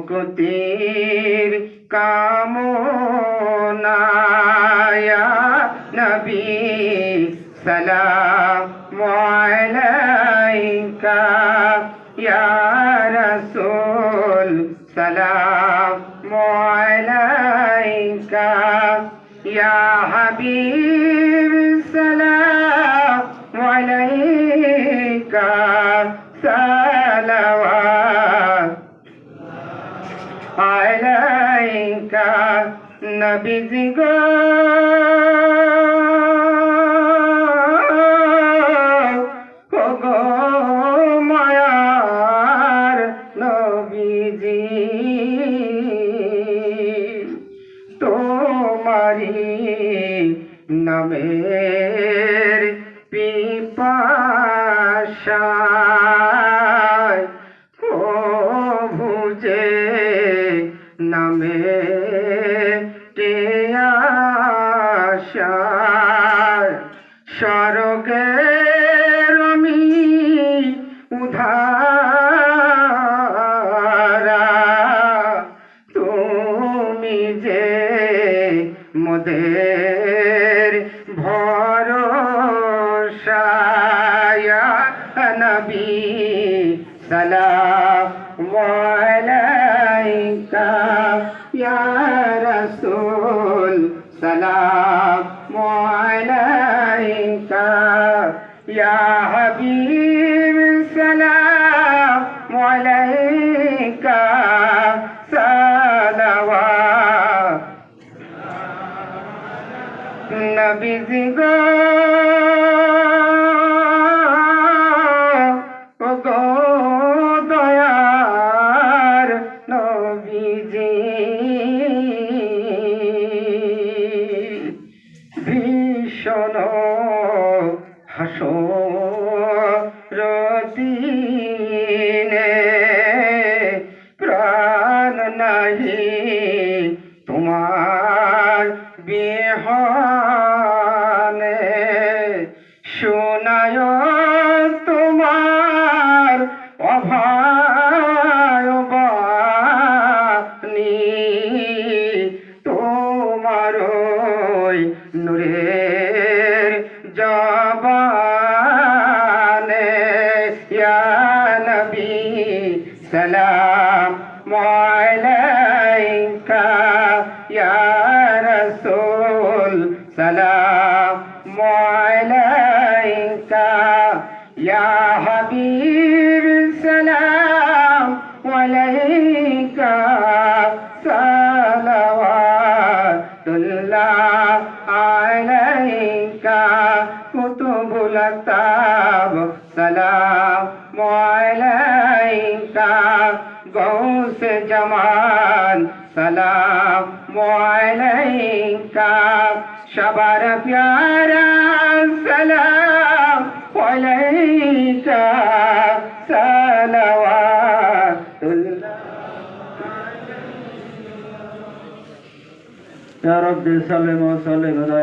মুক্তির কামনায়া নবী সালাম আলাইকা ইয়া রাসূল সালাম আলাইকা ইয়া হাবিব সালাম আলাইকা নবীজি গো। মায়ার নবীজি তোমারি নামের পিপাসায় টেয়াশায় স্বর্গের সালাম আলাইকা সালাওয়াত নবীজি গো ও গো দয়ার নবীজি হাসো রদিনে প্রাণ নাহি তোমার বিহানে শোনায় সালাম আলাইকা ইয়া রাসূল সালাম আলাইকা ইয়া হাবিব সালাম আলাইকা সালাওয়াতুল্লাহ আলাইকা আলাইকা গৌস জামান সালাম আলাইকা সবার প্যারা সালাম আলাইকা সালাওয়াতুল্লাহ يا رب سلم وسلم